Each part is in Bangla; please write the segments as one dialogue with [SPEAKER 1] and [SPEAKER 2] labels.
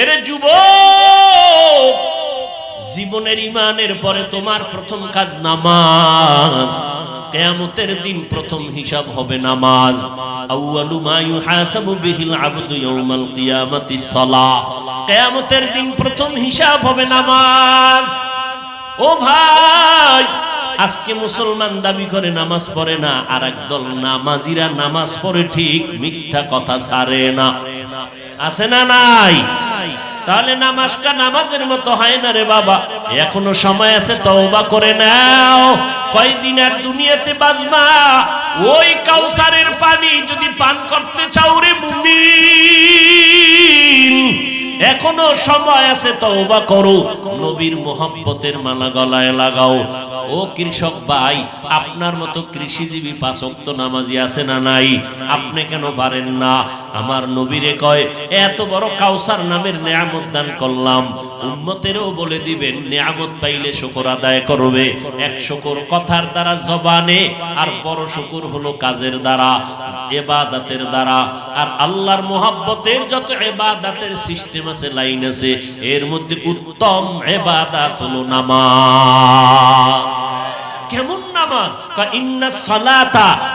[SPEAKER 1] এরে যুব জীবনের ইমানের পরে তোমার প্রথম কাজ নামাজ। কেয়ামতের দিন প্রথম হিসাব হবে নামাজ। আউয়ালু মা ইউহাসাবু বিহিল আবদু ইয়াউমাল কিয়ামাতি সালাহ কেয়ামতের দিন প্রথম হিসাব হবে নামাজ। ও ভাই, আজকে মুসলমান দাবি করে নামাজ পড়ে না আর একদল নামাজিরা নামাজ পড়ে ঠিক, মিথ্যা কথা ছাড়ে না। আছে না নাই? তাহলে নামাজটা নামাজের মতো হয় না রে বাবা। এখনও সময় আছে, তওবা করে নাও। কয়দিন আর দুনিয়াতে বাজমা ওই কাউসারের পানি যদি পান করতে চাও রে মুমিন। এখনও সময় আছে, তওবা করো। নবীর মোহাব্বতের মালা গলায় লাগাও। ও কৃষক ভাই, আপনার মতো কৃষিজীবী পাঁচক্ত নামাজি আছে না নাই? আপনি কেন পারেন না? আমার নবীরে কয়, এত বড় কাউসার নামের নেয়ামত দান করলাম। উম্মতেরও বলে দিবেন, নেয়ামত পাইলে শুকর আদায় করবে। এক শুকর কথার দ্বারা জবানে, আর বড় শুকর হলো কাজের দ্বারা, এবাদাতের দ্বারা। আর আল্লাহর মোহাব্বতের যত এবাদাতের সিস্টেম আছে লাইন আছে, এর মধ্যে উত্তম এবাদাত হলো নামাজ। কেমন নামাজ? ইন্না সালাতা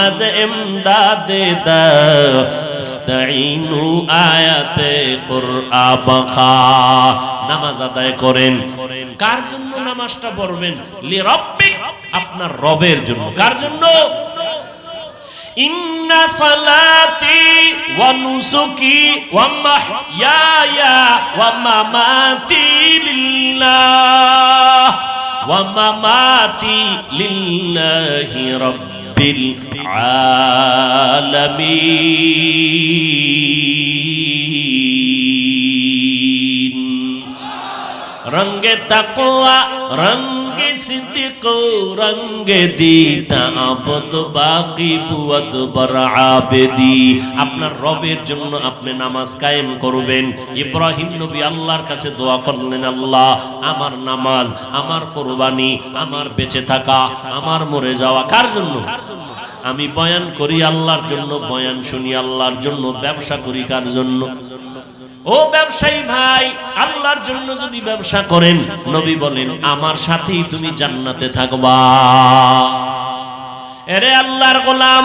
[SPEAKER 1] ইনামাজ এমদাদে দা ইস্তাইনু আয়াতে কুরআবখা নামাজ আদায় করেন। কার জন্য নামাজটা পড়বেন? লি রব্বিক আপনার রবের জন্য। কার জন্য? ইন্না সালাতি ওয়া নুসুকি ওয়া ওয়া মামাতি লিল্লাহি। রাব্বিল রঙ্গে তাকওয়া, রঙ্গে সিদ্দিক, রঙ্গে দিতা আবদ, বাকি বুয়াদ বর আবেদি। আপনার রবের জন্য আপনি নামাজ কায়েম করবেন। ইব্রাহিম নবী আল্লাহর কাছে দোয়া করলেন, আল্লাহ, আমার নামাজ, আমার কোরবানি, আমার বেঁচে থাকা, আমার মরে যাওয়া, কার জন্য? আমি বয়ান করি আল্লাহর জন্য, বয়ান শুনি আল্লাহর জন্য, ব্যবসা করি কার জন্য? ও ব্যবসায়ী ভাই, আল্লাহর জন্য যদি ব্যবসা করেন, নবী বলেন, আমার সাথেই তুমি জান্নাতে থাকবা। এরে আল্লাহর গোলাম,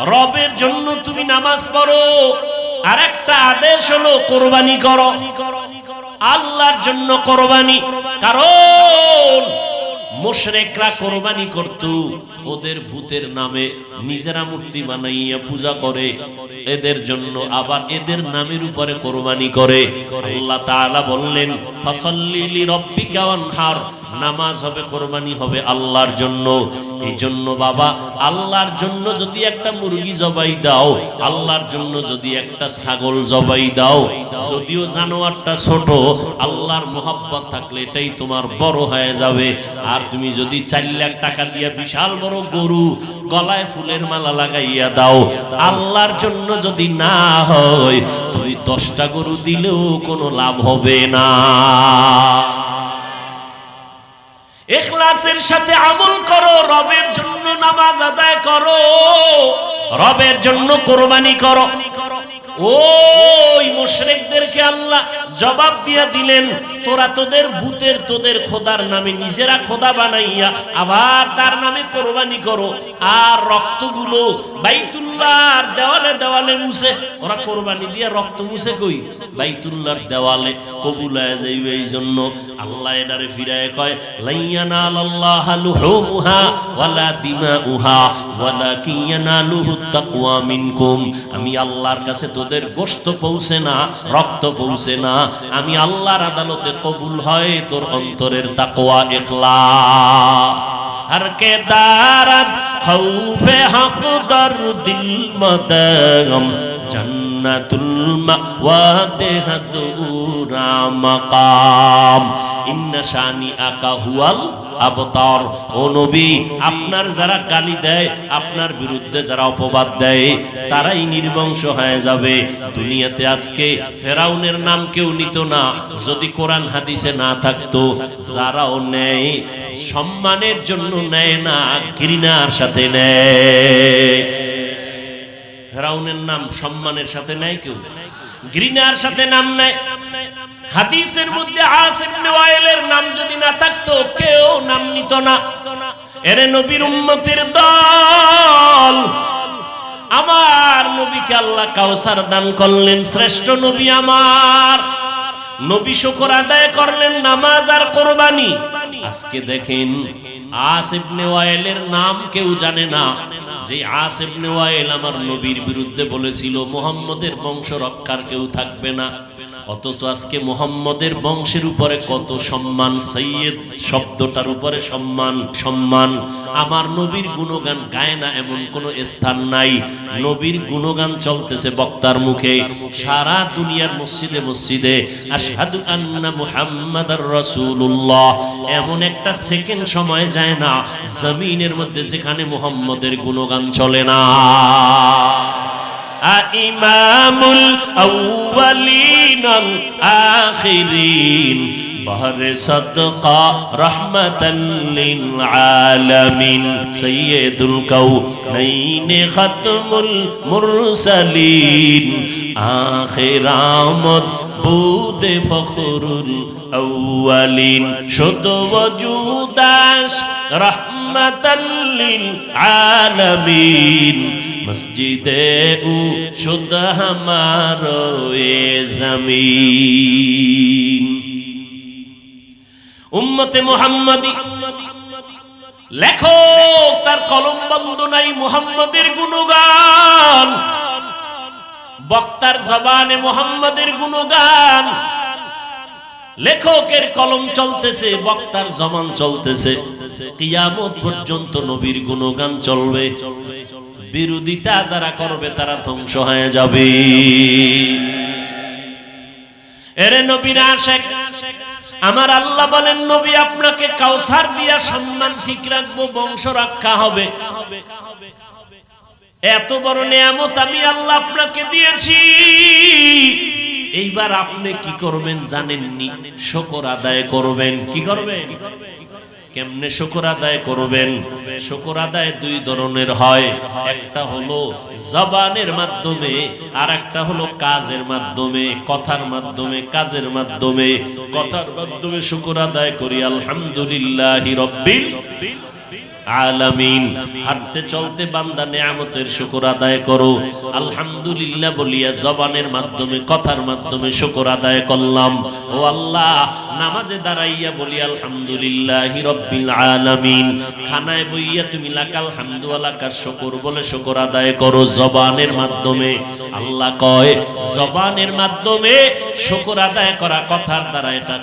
[SPEAKER 1] রবের জন্য তুমি নামাজ পড়ো। আর একটা আদেশ হলো, কোরবানি করো। আল্লাহর জন্য কোরবানি, কারণ মুশরেকরা কোরবানি করত। ওদের ভূতের নামে নিজেরা মূর্তি বানাইয়া পূজা করে। এদের জন্য আবার এদের নামের উপরে কোরবানি করে। আল্লাহ তাআলা বললেন, ফাসাল্লি লিরাব্বিকা ওয়ানহার। নামাজ হবে, কোরবানি হবে আল্লাহর জন্য। এই জন্য বাবা, আল্লাহর জন্য যদি একটা মুরগি জবাই দাও, আল্লাহর জন্য যদি একটা ছাগল জবাই দাও, যদিও জানোয়ারটা ছোট, আল্লাহর মোহাব্বত থাকলে এটাই তোমার বড় হয়ে যাবে। আর তুমি যদি চার লাখ টাকা দিয়ে বিশাল বড় গরু গলায় ফুলের মালা লাগাইয়া দাও, আল্লাহর জন্য যদি না হয়, তুমি দশটা গরু দিলেও কোনো লাভ হবে না। এখলাসের সাথে আমল করো, রবের জন্য নামাজ আদায় করো, রবের জন্য কোরবানি করো। ওই মুশরিকদেরকে আল্লাহ জবাব দিয়া দিলেন, তোরা তোদের ভূতের তোদের খোদার নামে নিজেরা খোদা বানাইয়া আবার তার নামে কোরবানি করো। আর রক্তগুলো বাইতুল্লাহর দেওয়ালে দেওয়ালে মুছে। ওরা কোরবানি দিয়ে রক্ত মুছে কই? বাইতুল্লাহর দেওয়ালে কবুলায় যাইবে এই জন্য আল্লাহ এটারে ফিরায় কয়, লাইয়ানা আল্লাহ লুহুমুহা ওয়ালা দিমাউহা ওয়ালাকিন ইয়ানালুহু তাকওয়া মিনকুম। আমি আল্লাহর কাছে তোদের গোশত পৌঁছে না, রক্ত পৌঁছে না। আমি আল্লাহর আদালতে কবুল হয়, তোর অন্তরের তাকোয়া এখলা হর কে দারাত খাউফে হক দর দিল মদগম জান্নাত। জান্নাতুল মাওয়াতে হাদুরা মাকাম। ইন্না শানি আকা হুয়াল আবতার। ও নবী, আপনার যারা গালি দেয়, আপনার বিরুদ্ধে যারা অপবাদ দেয়, তারাই নির্বংশ হয়ে যাবে। দুনিয়াতে আজকে ফেরাউনের নাম কেউ নিত না। যদি কোরআন হাদিসে না থাকতো, যারাও নেয়, সম্মানের জন্য নেয় না, ঘৃণার সাথে নেয়। ফেরাউনের নাম সম্মানের সাথে নেয় কেউ ঘৃণার সাথে নাম নেয়। হাদিসের মধ্যে আসিফ ওয়াইলের নাম যদি না থাকতো, কেউ নাম নিত না। এরে নবীর উম্মতের দল। আমার নবীকে আল্লাহ কাউসার দান করলেন, শ্রেষ্ঠ নবী আমার। নবী শুকর আদায় করলেন, নামাজ আর কোরবানি। আজকে দেখেন আসিফ ওয়াইলের নাম কেউ জানে না। যে আসিফ ওয়াইল আমার নবীর বিরুদ্ধে বলেছিল মুহাম্মদের বংশ রক্ষার কেউ থাকবে না। অথচ আজকে মোহাম্মদের বংশের উপরে কত সম্মান, সৈয়দ শব্দটার উপরে সম্মান সম্মান। আমার নবীর গুণগান গায় না এমন কোনো স্থান নাই। নবীর গুণগান চলতেছে বক্তার মুখে। সারা দুনিয়ার মসজিদে মসজিদে আশহাদু আন্না মুহাম্মাদার রাসূলুল্লাহ। এমন একটা সেকেন্ড সময় যায় না, জমিনের মধ্যে যেখানে মুহাম্মদের গুণগান চলে না। إمام الأولين الآخرين بحر صدقة رحمة للعالمين سيد الكونين ختم المرسلين آخر آمد بود فخر الأولين شد وجوداش رحمة للعالمين মসজিদে উ শুদ্ধ হামার জমিন। উম্মতে মোহাম্মদী, লেখক তার কলম বন্ধ নাই, মোহাম্মদের গুণগান। বক্তার জবানে মোহাম্মদের গুণগান। লেখকের কলম চলতেছে, বক্তার জবান চলতেছে। কিয়ামত পর্যন্ত নবীর গুণগান চলবে। বিরোধিতা যারা করবে তারা ধ্বংস হয়ে যাবে। এরে নবীর আশেক, আমার আল্লাহ বলেন, নবী, আপনাকে কাউসার দিয়া সম্মান ঠিক রাখব, বংশ রক্ষা হবে। এত বড় নিয়ামত আমি আল্লাহ আপনাকে দিয়েছি। এইবার আপনি কি করবেন জানেননি? শকর আদায় করবেন। কি করবেন? কেমনে শুকর আদায় করবেন? শুকর আদায় দুই ধরনের হয়। একটা হলো জবানের মাধ্যমে আর একটা হলো কাজের মাধ্যমে, কথার মাধ্যমে, কাজের মাধ্যমে। কথার মাধ্যমে শুকর আদায় করি, আলহামদুলিল্লাহ রব্বিল আলামিন, হাঁটতে চলতে বান্দা নেয়ামতের শুকর আদায় করো। আলহামদুলিল্লাহ বলিয়া জবানের মাধ্যমে, কথার মাধ্যমে শুকর আদায় করলাম। ও আল্লাহ, নামাজে দাঁড়াইয়া বলি, আলহামদুলিল্লাহ রব্বিল আলামিন। খানায় বইয়া তুমি লাকাল হামদু আলাকার শুকর বলে শুকর আদায় করো জবানের মাধ্যমে। আল্লাহ কয়, জবানের মাধ্যমে শুকর আদায় করা কথার দ্বারা এটা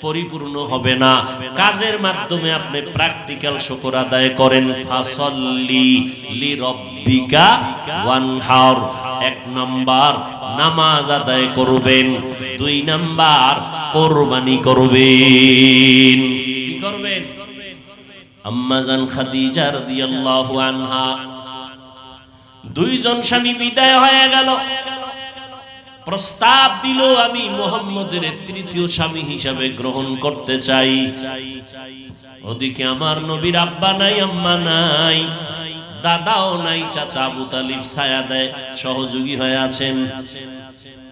[SPEAKER 1] পরিপূর্ণ হবে না। কাজের মাধ্যমে আপনি প্র্যাকটিক্যাল শুকর আদায় করেন। ফাসল্লি লি রব্বিকা ওয়ানহার। এক নাম্বার নামাজ আদায় করবেন। দুই নাম্বার কোরবানি করবেন। কি করবেন? আম্মাজান খাদিজা রাদিয়াল্লাহু আনহা। দুইজন স্বামী বিদায় হয়ে গেল। প্রস্তাব দিল আমি মোহাম্মদের তৃতীয় স্বামী হিসাবে গ্রহণ করতে চাই। ওদিকে আমার নবীর আব্বা নাই, আম্মা নাই, দাদাও নাই, চাচা আবু তালিব ছায়া দেয়, সহযোগী হয়ে আছেন।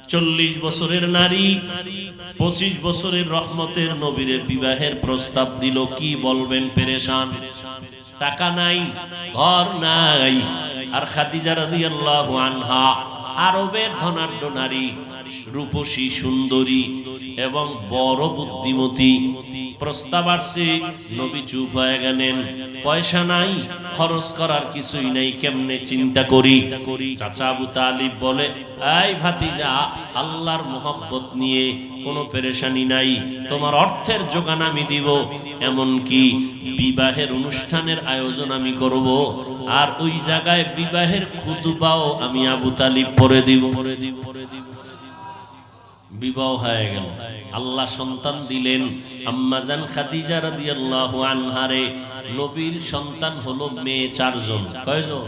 [SPEAKER 1] চল্লিশ বছরের নারী, পঁচিশ বছরের রহমতের নবীরের বিবাহের প্রস্তাব দিল, কি বলবেন পেরেশান? টাকা নাই, ঘর নাই, আর খাদিজা রাদিয়াল্লাহু আনহা আরবের ধনাঢ্য নারী। রূপসী সুন্দরী এবং বড় বুদ্ধিমতী। প্রস্তাব আসছে, নবী চুপ হয়ে গেলেন। পয়সা নাই, খরচ করার কিছুই নাই, কেমনে চিন্তা করি? চাচা আবু তালিব বলে, এই ভাতিজা, আল্লাহর মোহাব্বত নিয়ে কোনো পেরেশানি নাই, তোমার অর্থের যোগান আমি দিব। এমন কি বিবাহের অনুষ্ঠানের আয়োজন আমি করব, আর ওই জায়গায় বিবাহের খুদবাও আমি আবু তালিব পরে দিব পরে দিব পরে দিব। বিবাহ হয়ে গেল। আল্লাহ সন্তান দিলেন। আম্মাজান খাদিজা রাদিয়াল্লাহু আনহারে নবীর সন্তান হলো মেয়ে চারজন। কয়জন?